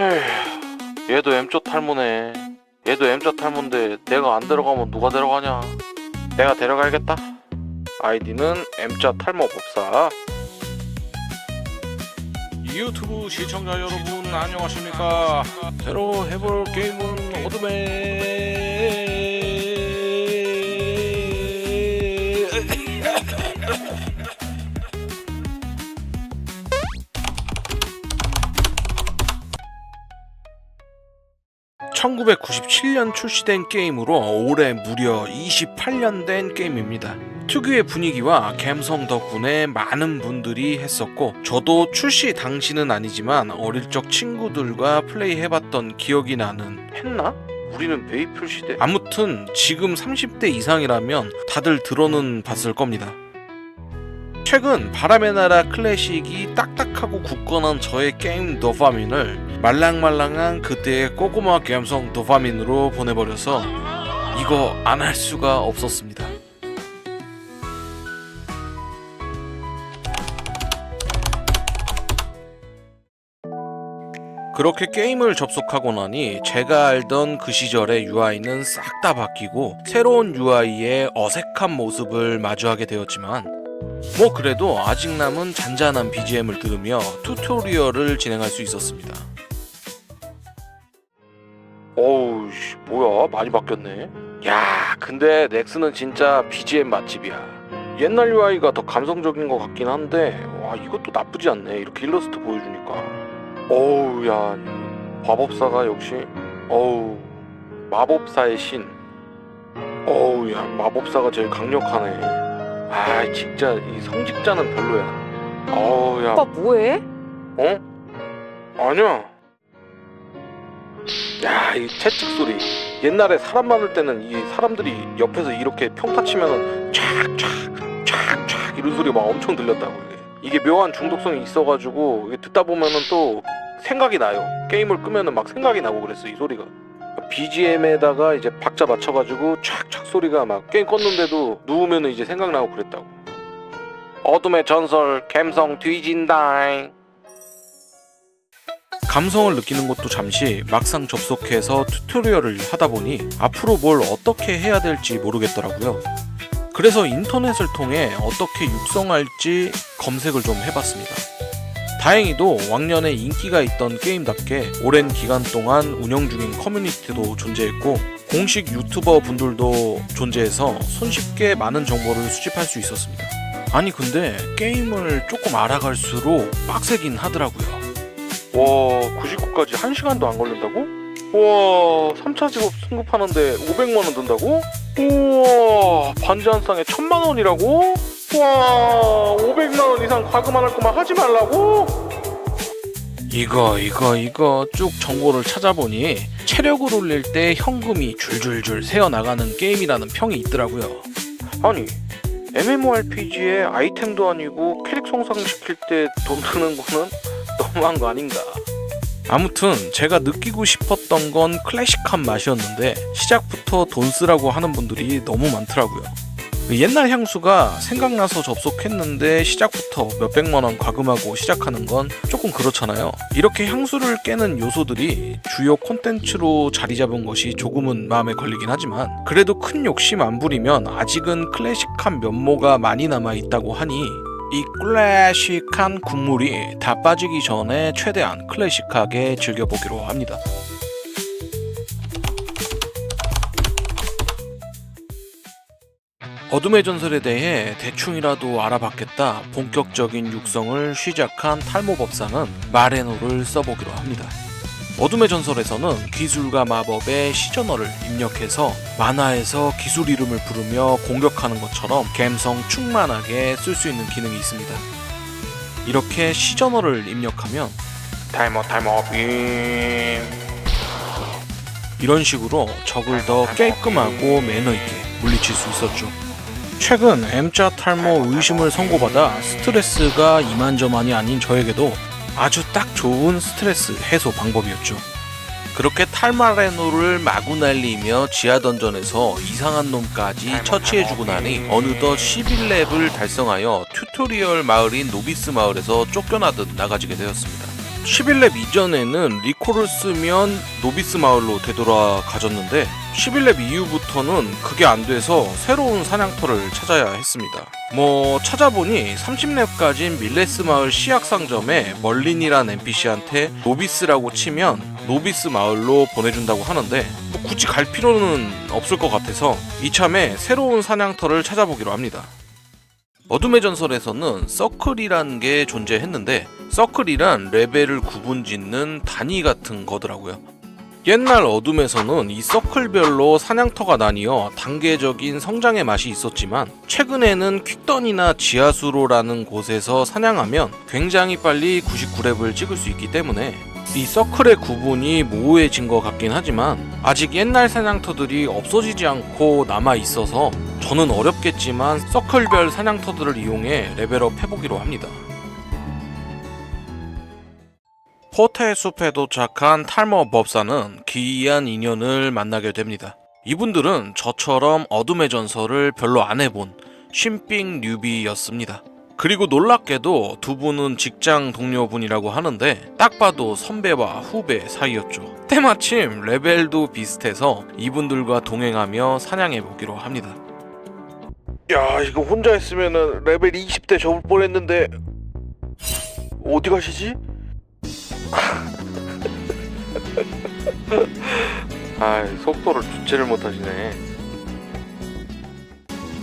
에휴, 얘도 M조 탈모네. 얘도 M자 탈모인데 내가 안 데려가면 누가 데려가냐? 내가 데려가야겠다. 아이디는 M자 탈모 법사. 유튜브 시청자 여러분 안녕하십니까? 새로 해볼 게임은 어둠의 1997년 출시된 게임으로 올해 무려 28년 된 게임입니다. 특유의 분위기와 감성 덕분에 많은 분들이 했었고 저도 출시 당시는 아니지만 어릴 적 친구들과 플레이 해봤던 기억이 나는 했나? 우리는 메이플 시대 아무튼 지금 30대 이상이라면 다들 들어는 봤을 겁니다. 최근 바람의 나라 클래식이 딱딱하고 굳건한 저의 게임 도파민을 말랑말랑한 그때의 꼬꼬마 감성 도파민으로 보내버려서 이거 안 할 수가 없었습니다. 그렇게 게임을 접속하고 나니 제가 알던 그 시절의 UI는 싹 다 바뀌고 새로운 UI의 어색한 모습을 마주하게 되었지만 뭐 그래도 아직 남은 잔잔한 BGM을 들으며 튜토리얼을 진행할 수 있었습니다. 어우 씨 뭐야 많이 바뀌었네. 야 근데 넥스는 진짜 BGM 맛집이야. 옛날 UI가 더 감성적인 것 같긴 한데 와 이것도 나쁘지 않네. 이렇게 일러스트 보여주니까. 어우 야 마법사가 역시 어우 마법사의 신. 어우 야 마법사가 제일 강력하네. 아 진짜 이 성직자는 별로야. 어우 야 오빠 뭐해? 어? 아니야. 야, 이 채찍 소리. 옛날에 사람 많을 때는 이 사람들이 옆에서 이렇게 평타 치면은 촥촥 촥촥 이런 소리가 막 엄청 들렸다고 이게. 이게 묘한 중독성이 있어가지고 이게 듣다 보면은 또 생각이 나요. 게임을 끄면은 막 생각이 나고 그랬어 이 소리가. BGM에다가 이제 박자 맞춰가지고 촥촥 소리가 막 게임 껐는데도 누우면은 이제 생각나고 그랬다고. 어둠의 전설 감성 뒤진다잉. 감성을 느끼는 것도 잠시 막상 접속해서 튜토리얼을 하다 보니 앞으로 뭘 어떻게 해야 될지 모르겠더라고요. 그래서 인터넷을 통해 어떻게 육성할지 검색을 좀 해봤습니다. 다행히도 왕년에 인기가 있던 게임답게 오랜 기간 동안 운영 중인 커뮤니티도 존재했고 공식 유튜버 분들도 존재해서 손쉽게 많은 정보를 수집할 수 있었습니다. 아니 근데 게임을 조금 알아갈수록 빡세긴 하더라고요. 와 99까지 1시간도 안 걸린다고? 우와 3차 직업 승급하는데 500만원 든다고? 우와 반지 한 쌍에 1000만원이라고? 우와 500만원 이상 과금할 거만 하지 말라고? 이거 이거 이거 쭉 정보를 찾아보니 체력을 올릴 때 현금이 줄줄줄 새어나가는 게임이라는 평이 있더라고요 아니 MMORPG에 아이템도 아니고 캐릭 성장시킬 때 돈 드는 거는 너무한 거 아닌가. 아무튼 제가 느끼고 싶었던 건 클래식한 맛이었는데 시작부터 돈 쓰라고 하는 분들이 너무 많더라고요. 옛날 향수가 생각나서 접속했는데 시작부터 몇백만 원 과금하고 시작하는 건 조금 그렇잖아요. 이렇게 향수를 깨는 요소들이 주요 콘텐츠로 자리 잡은 것이 조금은 마음에 걸리긴 하지만 그래도 큰 욕심 안 부리면 아직은 클래식한 면모가 많이 남아 있다고 하니 이 클래식한 국물이 다 빠지기 전에 최대한 클래식하게 즐겨보기로 합니다. 어둠의 전설에 대해 대충이라도 알아봤겠다 본격적인 육성을 시작한 탈모법사는 마레노를 써보기로 합니다. 어둠의 전설에서는 기술과 마법의 시저너를 입력해서 만화에서 기술 이름을 부르며 공격하는 것처럼 감성 충만하게 쓸 수 있는 기능이 있습니다. 이렇게 시저너를 입력하면 탈모 탈모 빔 이런 식으로 적을 더 깔끔하고 매너 있게 물리칠 수 있었죠. 최근 M자 탈모 의심을 선고받아 스트레스가 이만저만이 아닌 저에게도 아주 딱 좋은 스트레스 해소 방법이었죠. 그렇게 탈마레노를 마구 날리며 지하 던전에서 이상한 놈까지 처치해주고 나니 어느덧 11렙을 달성하여 튜토리얼 마을인 노비스 마을에서 쫓겨나듯 나가지게 되었습니다. 11렙 이전에는 리콜을 쓰면 노비스 마을로 되돌아 가졌는데 11렙 이후부터는 그게 안 돼서 새로운 사냥터를 찾아야 했습니다. 뭐 찾아보니 30렙까진 밀레스 마을 시약 상점에 멀린이란 NPC한테 노비스라고 치면 노비스 마을로 보내준다고 하는데 뭐 굳이 갈 필요는 없을 것 같아서 이참에 새로운 사냥터를 찾아보기로 합니다. 어둠의 전설에서는 서클이란 게 존재했는데 서클이란 레벨을 구분 짓는 단위 같은 거더라고요. 옛날 어둠에서는 이 서클별로 사냥터가 나뉘어 단계적인 성장의 맛이 있었지만 최근에는 퀵던이나 지하수로라는 곳에서 사냥하면 굉장히 빨리 99렙을 찍을 수 있기 때문에 이 서클의 구분이 모호해진 것 같긴 하지만 아직 옛날 사냥터들이 없어지지 않고 남아 있어서 저는 어렵겠지만 서클별 사냥터들을 이용해 레벨업 해보기로 합니다. 포테의 숲에 도착한 탈머 법사는 기이한 인연을 만나게 됩니다. 이분들은 저처럼 어둠의 전설을 별로 안 해본 쉼삥 뉴비였습니다. 그리고 놀랍게도 두 분은 직장 동료분이라고 하는데 딱 봐도 선배와 후배 사이였죠. 때마침 레벨도 비슷해서 이분들과 동행하며 사냥해 보기로 합니다. 야 이거 혼자 했으면은 레벨 20대 접을 뻔했는데 어디 가시지? 아 속도를 주체를 못하시네.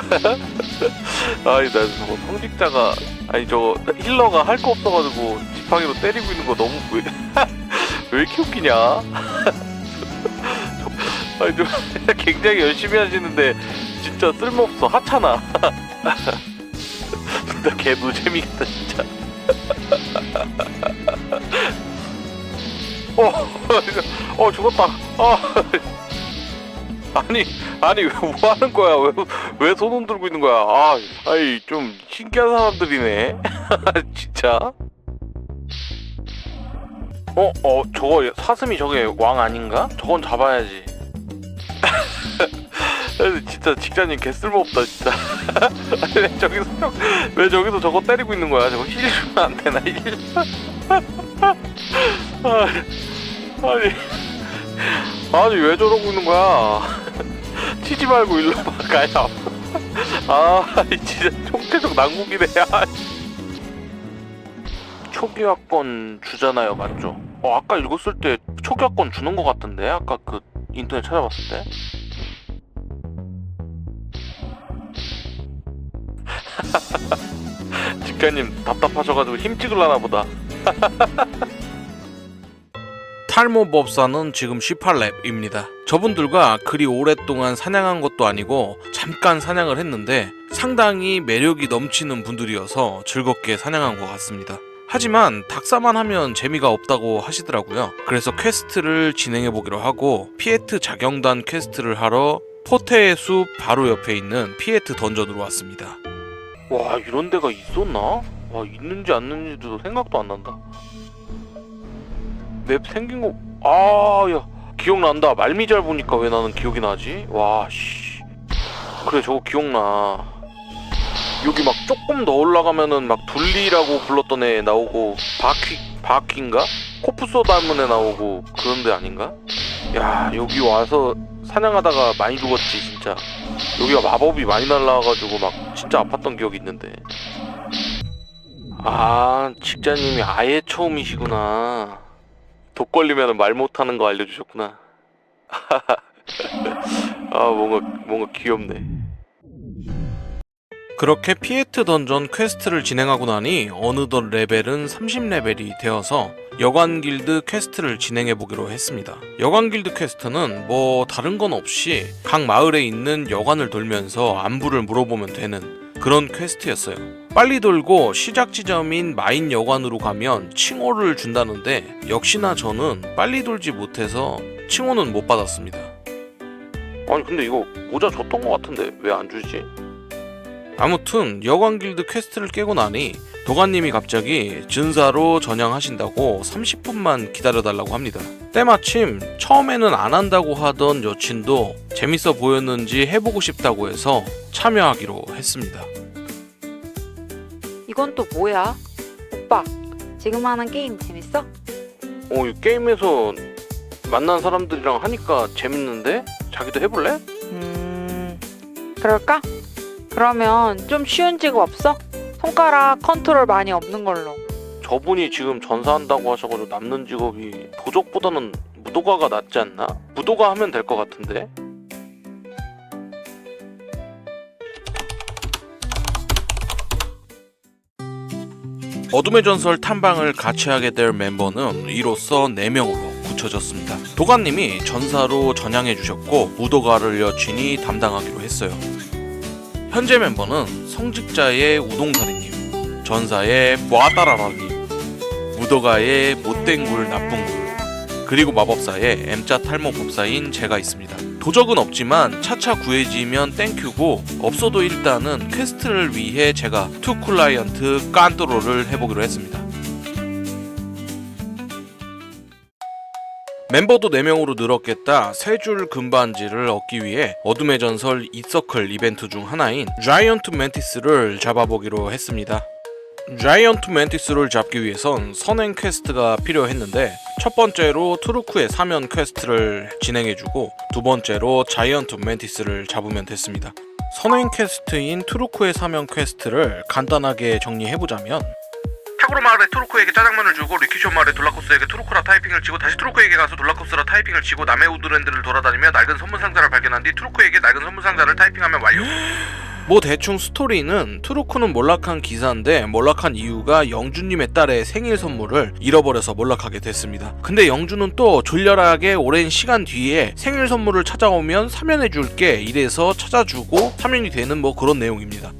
아니 나 저거 성직자가 아니 저거 힐러가 할 거 없어가지고 지팡이로 때리고 있는 거 너무 왜, 왜 이렇게 웃기냐? 아니 저 굉장히 열심히 하시는데 진짜 쓸모없어 하찮아. 진짜 개 노잼이겠다 진짜. 어, 어 죽었다. 아, 아니, 아니 왜뭐 하는 거야? 왜 왜 손 흔들고 있는 거야? 아, 아이 좀 신기한 사람들이네. 진짜. 어, 어, 저거 사슴이 저게 왕 아닌가? 저건 잡아야지. 진짜 직장님 개 쓸모없다 진짜. 왜 저기서 왜 저기서 저거 때리고 있는 거야? 저거 힐 주면 안 되나 힐? 아, 아니 아니 왜 저러고 있는 거야? 치지 말고 일로 와 가야. 아 진짜 총체적 난국이네. 아. 초기화권 주잖아요, 맞죠? 어 아까 읽었을 때 초기화권 주는 것 같던데 아까 그 인터넷 찾아봤을 때. 직장님 답답하셔가지고 힘 찍으려나 보다. 탈모 법사는 지금 18렙입니다. 저분들과 그리 오랫동안 사냥한 것도 아니고 잠깐 사냥을 했는데 상당히 매력이 넘치는 분들이어서 즐겁게 사냥한 것 같습니다. 하지만 닥사만 하면 재미가 없다고 하시더라고요. 그래서 퀘스트를 진행해 보기로 하고 피에트 자경단 퀘스트를 하러 포테의 숲 바로 옆에 있는 피에트 던전으로 왔습니다. 와 이런 데가 있었나? 와 있는지 없는지도 생각도 안 난다. 맵 생긴 거, 아, 야, 기억난다. 말미잘 보니까 왜 나는 기억이 나지? 와, 씨. 그래, 저거 기억나. 여기 막 조금 더 올라가면은 막 둘리라고 불렀던 애 나오고, 바퀴, 바퀴인가? 코프소 닮은 애 나오고, 그런 데 아닌가? 야, 여기 와서 사냥하다가 많이 죽었지, 진짜. 여기가 마법이 많이 날라와가지고 막 진짜 아팠던 기억이 있는데. 아, 직자님이 아예 처음이시구나. 독 걸리면 말 못하는 거 알려주셨구나. 아 뭔가 뭔가 귀엽네. 그렇게 피에트 던전 퀘스트를 진행하고 나니 어느덧 레벨은 30레벨이 되어서 여관 길드 퀘스트를 진행해 보기로 했습니다. 여관 길드 퀘스트는 뭐 다른 건 없이 각 마을에 있는 여관을 돌면서 안부를 물어보면 되는 그런 퀘스트였어요. 빨리 돌고 시작 지점인 마인 여관으로 가면 칭호를 준다는데 역시나 저는 빨리 돌지 못해서 칭호는 못 받았습니다. 아니 근데 이거 모자 줬던 것 같은데 왜 안 주지? 아무튼 여관 길드 퀘스트를 깨고 나니 도가님이 갑자기 준사로 전향하신다고 30분만 기다려달라고 합니다. 때마침 처음에는 안 한다고 하던 여친도 재밌어 보였는지 해보고 싶다고 해서 참여하기로 했습니다. 이건 또 뭐야? 오빠, 지금 하는 게임 재밌어? 어, 이 게임에서 만난 사람들이랑 하니까 재밌는데? 자기도 해볼래? 음, 그럴까? 그러면 좀 쉬운 직업 없어? 손가락 컨트롤 많이 없는 걸로. 저분이 지금 전사한다고 하셔가지고 남는 직업이 도적보다는 무도가가 낫지 않나? 무도가 하면 될 것 같은데? 어둠의 전설 탐방을 같이 하게 될 멤버는 이로써 4명으로 굳혀졌습니다. 도가님이 전사로 전향해 주셨고 무도가를 여친이 담당하기로 했어요. 현재 멤버는 성직자의 우동사리님, 전사의 뭐아따라라님, 무도가의 못된 굴 나쁜 굴 그리고 마법사의 M자 탈모 법사인 제가 있습니다. 도적은 없지만 차차 구해지면 땡큐고 없어도 일단은 퀘스트를 위해 제가 투 클라이언트 깐또로를 해보기로 했습니다. 멤버도 4명으로 늘었겠다 세 줄 금반지를 얻기 위해 어둠의 전설 이서클 이벤트 중 하나인 자이언트 멘티스를 잡아보기로 했습니다. 자이언트 멘티스를 잡기 위해선 선행 퀘스트가 필요했는데 첫 번째로 투르크의 사면 퀘스트를 진행해주고 두 번째로 자이언트 멘티스를 잡으면 됐습니다. 선행 퀘스트인 투르크의 사면 퀘스트를 간단하게 정리해보자면 타구로 마을에 투르코에게 짜장면을 주고 리키쇼 마을에 돌라코스에게 투르코라 타이핑을 치고 다시 투르코에게 가서 돌라코스라 타이핑을 치고 남해 우드랜드를 돌아다니며 낡은 선물 상자를 발견한 뒤 투르코에게 낡은 선물 상자를 타이핑하면 완료. 뭐 대충 스토리는 트루크는 몰락한 기사인데 몰락한 이유가 영주님의 딸의 생일 선물을 잃어버려서 몰락하게 됐습니다. 근데 영주는 또 졸렬하게 오랜 시간 뒤에 생일 선물을 찾아오면 사면해줄게 이래서 찾아주고 사면이 되는 뭐 그런 내용입니다.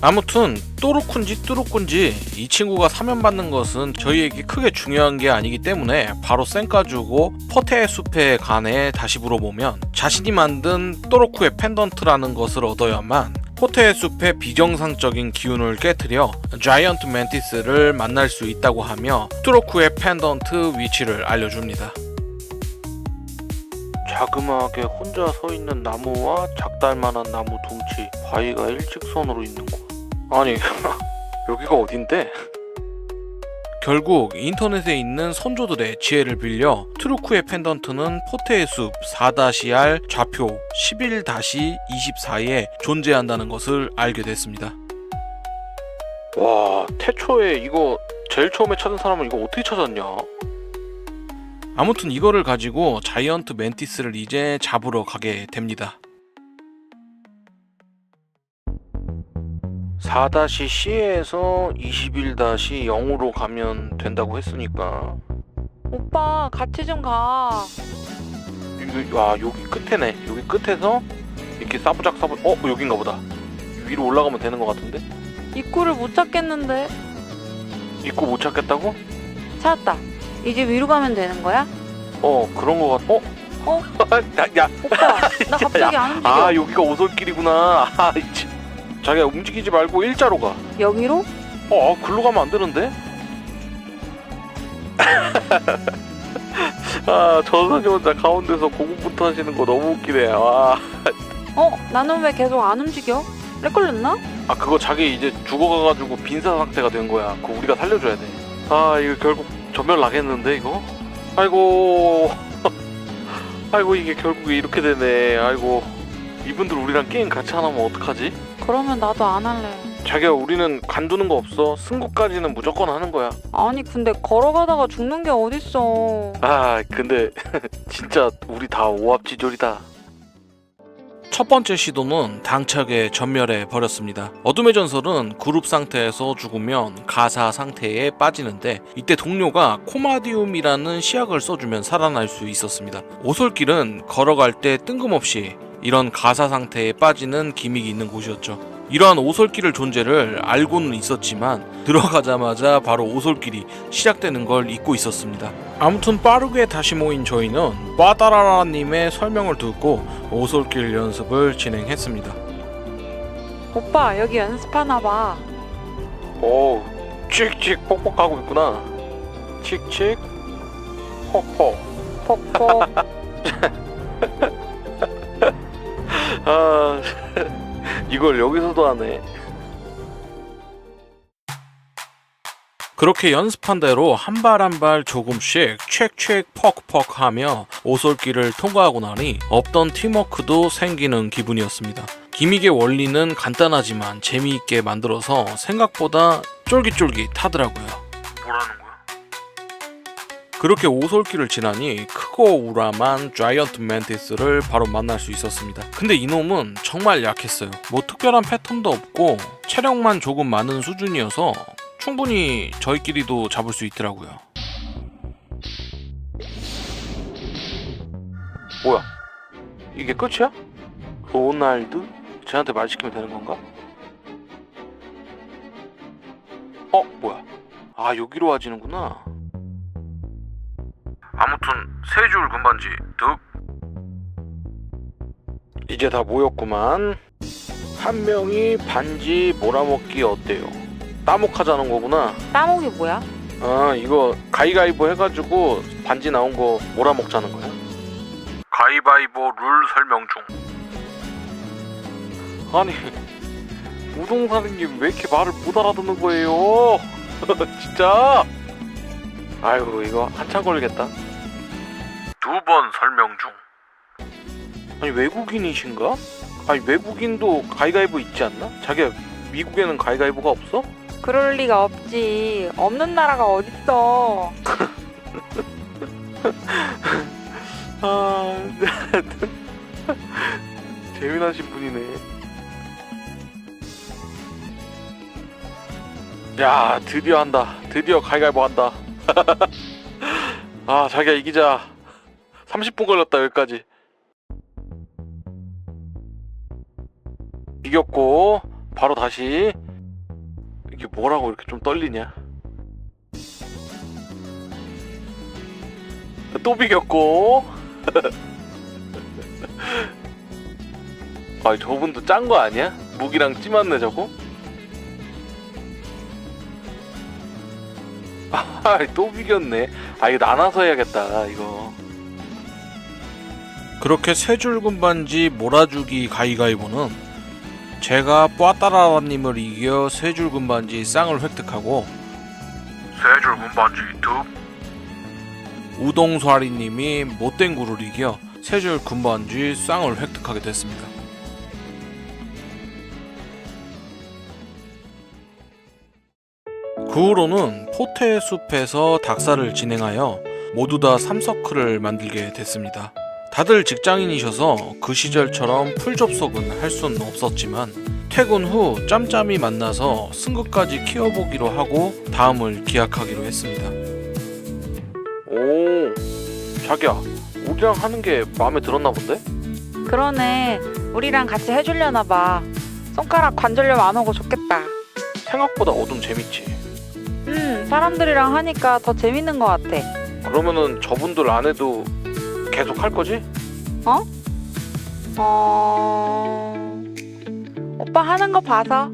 아무튼 또르쿤지 뚜루쿤지 이 친구가 사면받는 것은 저희에게 크게 중요한 게 아니기 때문에 바로 쌩까주고 퍼테의 숲에 간에 다시 물어보면 자신이 만든 또르쿠의 펜던트라는 것을 얻어야만 포테의 숲의 비정상적인 기운을 깨뜨려 자이언트 멘티스를 만날 수 있다고 하며 뚜로쿠의 펜던트 위치를 알려줍니다. 자그마하게 혼자 서 있는 나무와 작달만한 나무 둥치 바위가 일직선으로 있는 곳. 아니 여기가 어딘데? 결국 인터넷에 있는 선조들의 지혜를 빌려 트루크의 펜던트는 포테의 숲 4-R 좌표 11-24에 존재한다는 것을 알게 됐습니다. 와, 태초에 이거 제일 처음에 찾은 사람은 이거 어떻게 찾았냐? 아무튼 이거를 가지고 자이언트 멘티스를 이제 잡으러 가게 됩니다. 4-C에서 21-0으로 가면 된다고 했으니까 오빠 같이 좀 가. 여기, 와 여기 끝에네 여기 끝에서 이렇게 싸부작 싸부 어 여긴가 보다 위로 올라가면 되는 것 같은데 입구를 못 찾겠는데. 입구 못 찾겠다고? 찾았다. 이제 위로 가면 되는 거야? 어 그런 것 같.. 어? 어? 야, 야, 오빠 나 갑자기 안 움직여. 아 여기가 오솔길이구나 아 참. 자기야 움직이지 말고 일자로 가 여기로? 어, 아, 글로 가면 안 되는데? 아, 전선이 혼자 가운데서 고군부터 하시는 거 너무 웃기네. 와. 어? 나는 왜 계속 안 움직여? 렉 걸렸나? 아, 그거 자기 이제 죽어가가지고 빈사 상태가 된 거야. 그거 우리가 살려줘야 돼. 아, 이거 결국 전멸 나겠는데, 이거? 아이고. 아이고, 이게 결국 이렇게 되네. 아이고. 이분들 우리랑 게임 같이 안 하면 어떡하지? 그러면 나도 안 할래. 자기야, 우리는 간두는 거 없어. 승부까지는 무조건 하는 거야. 아니 근데 걸어가다가 죽는 게 어딨어. 아 근데 진짜 우리 다 오합지졸이다. 첫 번째 시도는 당차게 전멸해 버렸습니다. 어둠의 전설은 그룹 상태에서 죽으면 가사 상태에 빠지는데 이때 동료가 코마디움이라는 시약을 써주면 살아날 수 있었습니다. 오솔길은 걸어갈 때 뜬금없이 이런 가사 상태에 빠지는 기믹이 있는 곳이었죠. 이러한 오솔길을 존재를 알고는 있었지만 들어가자마자 바로 오솔길이 시작되는 걸 잊고 있었습니다. 아무튼 빠르게 다시 모인 저희는 빠따라라님의 설명을 듣고 오솔길 연습을 진행했습니다. 오빠 여기 연습하나 봐. 오, 칙칙 뻑뻑하고 있구나. 칙칙, 퍽퍽. 퍽퍽. 아, 이걸 여기서도 하네. 그렇게 연습한 대로 한 발 한 발 조금씩 책책 퍽퍽 하며 오솔길을 통과하고 나니 없던 팀워크도 생기는 기분이었습니다. 기믹의 원리는 간단하지만 재미있게 만들어서 생각보다 쫄깃쫄깃 하더라고요. 그렇게 오솔길을 지나니 크고 우람한 자이언트 멘티스를 바로 만날 수 있었습니다. 근데 이놈은 정말 약했어요. 뭐 특별한 패턴도 없고 체력만 조금 많은 수준이어서 충분히 저희끼리도 잡을 수 있더라고요. 뭐야? 이게 끝이야? 로날드? 쟤한테 말 시키면 되는 건가? 어, 뭐야? 아, 여기로 와지는구나. 아무튼 세 줄 금반지 득 이제 다 모였구만. 한 명이 반지 몰아먹기 어때요? 따목하자는 거구나. 따목이 뭐야? 아 이거 가위가위보 해가지고 반지 나온 거 몰아먹자는 거야? 가위바위보 룰 설명 중 아니 우동사장님 왜 이렇게 말을 못 알아듣는 거예요? 진짜? 아이고 이거 한참 걸리겠다. 두 번 설명 중 아니 외국인이신가? 아니 외국인도 가위가위보 있지 않나? 자기야 미국에는 가위가위보가 없어? 그럴 리가 없지. 없는 나라가 어딨어. 아, 재미나신 분이네. 야, 드디어 한다. 드디어 가위가위보 한다. 아, 자기야 이기자. 30분 걸렸다 여기까지. 이겼고 바로 다시 이게 뭐라고 이렇게 좀 떨리냐? 또 비겼고 아 저분도 짠 거 아니야? 무기랑 찜았네 저거? 아또 비겼네 아 이거 나눠서 해야겠다 이거 그렇게 세줄 군반지 몰아주기 가위가위보는 제가 뿌아따라라님을 이겨 세줄 군반지 쌍을 획득하고 세줄 금반지 득 우동쇠리님이 못된 구를 이겨 세줄 군반지 쌍을 획득하게 됐습니다. 그 후로는 포테의 숲에서 닥사를 진행하여 모두 다 3서클을 만들게 됐습니다. 다들 직장인이셔서 그 시절처럼 풀 접속은 할 수는 없었지만 퇴근 후 짬짬이 만나서 승급까지 키워보기로 하고 다음을 기약하기로 했습니다. 오, 자기야, 우리랑 하는 게 마음에 들었나 본데? 그러네. 우리랑 같이 해주려나 봐. 손가락 관절염 안 오고 좋겠다. 생각보다 어둠 재밌지. 음, 사람들이랑 하니까 더 재밌는 것 같아. 그러면은 저분들 안 해도 계속 할 거지? 어... 오빠 하는 거 봐서